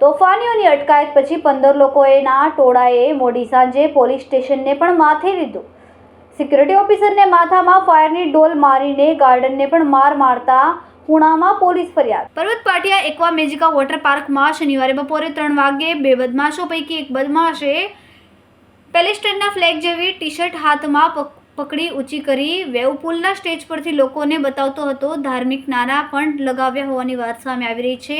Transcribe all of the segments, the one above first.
તોફાનીઓની અટકાયત પછી પંદર લોકોએના ટોળાએ મોડી સાંજે પોલીસ સ્ટેશનને પણ માથે લીધું. સિક્યુરિટી ઓફિસરને માથામાં ફાયરની ડોલ મારીને ગાર્ડનને પણ માર મારતા પુણામાં પોલીસ ફરિયાદ. પર્વત પાટિયા એકવા મેજિકા વોટર પાર્કમાં શનિવારે બપોરે ત્રણ વાગ્યે બે બદમાશો પૈકી એક બદમાશે પેલેસ્ટાઇનના ફ્લેગ જેવી ટી શર્ટ હાથમાં પકડી ઊંચી કરી વેવપુલના સ્ટેજ પરથી લોકોને બતાવતો હતો. ધાર્મિક નારા પણ લગાવ્યા હોવાની વાત સામે આવી રહી છે,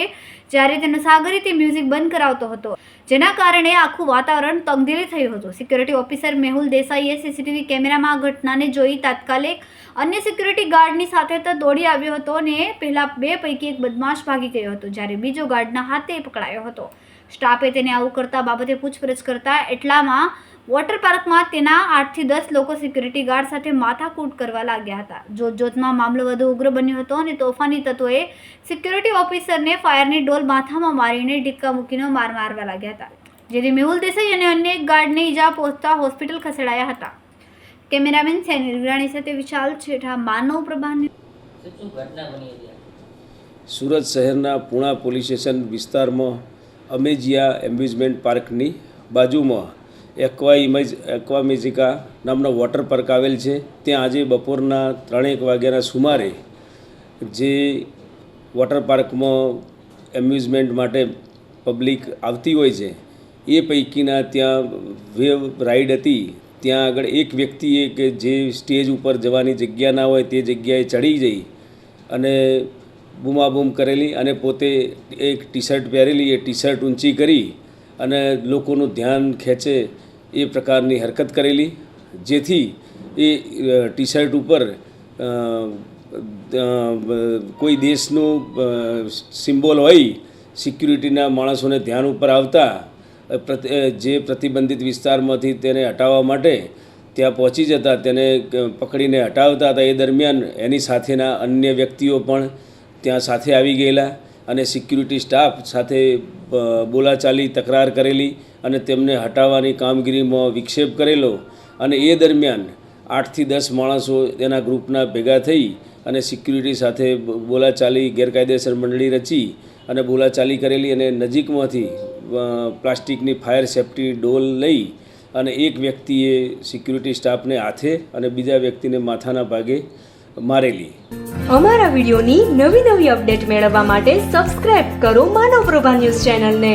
જ્યારે તેનો સાગરીતે મ્યુઝિક બંધ કરાવતો હતો, જેના કારણે આખું વાતાવરણ તંગદિલી થયું હતું. સિક્યુરિટી ઓફિસર મેહુલ દેસાઈએ સીસીટીવી કેમેરામાં આ ઘટનાને જોઈ તાત્કાલિક અન્ય સિક્યુરિટી ગાર્ડની સાથે તો દોડી આવ્યો હતો અને પહેલાં બે પૈકી એક બદમાશ ભાગી ગયો હતો, જ્યારે બીજો ગાર્ડના હાથે પકડાયો હતો. સ્ટાફે તેને આવું કરતા બાબતે પૂછપરછ કરતા એટલામાં વોટર પાર્કમાં તેના આઠથી દસ લોકો સિક્યુરિટી ગાર્ડ સાથે માથાકૂટ કરવા લાગ્યા હતા. જોતજોતમાં મામલો વધુ ઉગ્ર બન્યો હતો અને તોફાની તત્વોએ સિક્યુરિટી ઓફિસરને ફાયરની ડોલ માથામાં મારીને ડિક્કા મૂકીને માર મારવા લાગ્યા હતા. જેથી મેહુલ દેસાઈ અને અન્ય એક ગાર્ડને ઈજા પહોંચતા હોસ્પિટલ ખસેડાયા હતા. કેમેરામેન સેનિલ વિરાણી સાથે વિશાલ છેઠા માનવ પ્રભાની શું ઘટના બની હતી? આ? સુરત શહેરના પૂણા પોલીસ સ્ટેશન વિસ્તારમાં અમેજિયા એમ્યુઝમેન્ટ પાર્કની બાજુમાં એક્વા ઇમેજ એક્વા મેજિકા નામનો વોટર પાર્ક આવેલ છે. ત્યાં આજે બપોરના ત્રણેક વાગ્યાના સુમારે જે વોટર પાર્કમાં એમ્યુઝમેન્ટ માટે પબ્લિક આવતી હોય છે, એ પૈકીના ત્યાં વેવ રાઈડ હતી. ત્યાં આગળ એક વ્યક્તિએ કે જે સ્ટેજ ઉપર જવાની જગ્યા ના હોય તે જગ્યાએ ચડી જઈ અને બૂમાબૂમ કરેલી અને પોતે એક ટી શર્ટ પહેરેલી, એ ટી શર્ટ ઊંચી કરી અને લોકોનું ધ્યાન ખેંચે એ પ્રકારની હરકત કરેલી. જેથી એ ટી શર્ટ ઉપર કોઈ દેશનું સિમ્બોલ હોય, સિક્યુરિટીના માણસોને ધ્યાન ઉપર આવતા જે પ્રતિબંધિત વિસ્તારમાંથી તેને હટાવવા માટે ત્યાં પહોંચી જતા, તેને પકડીને હટાવતા હતા. એ દરમિયાન એની સાથેના અન્ય વ્યક્તિઓ પણ ત્યાં સાથે આવી ગયેલા અને સિક્યુરિટી સ્ટાફ સાથે બોલાચાલી, તકરાર કરેલી. અને તેમને હટાવવાની કામગીરીમાં વિક્ષેપ કરેલો અને એ દરમિયાન આઠથી દસ માણસો તેના ગ્રુપના ભેગા થઈ અને સિક્યુરિટી સાથે બોલાચાલી, ગેરકાયદેસર મંડળી રચી અને બોલાચાલી કરેલી અને નજીકમાંથી પ્લાસ્ટિકની ફાયર સેફ્ટી ડોલ લઈ અને એક વ્યક્તિએ સિક્યુરિટી સ્ટાફને હાથે અને બીજા વ્યક્તિને માથાના ભાગે મારેલી. અમારા વિડીયોની નવી નવી અપડેટ મેળવવા માટે સબસ્ક્રાઇબ કરો માનવ પ્રભા ન્યૂઝ ચેનલને.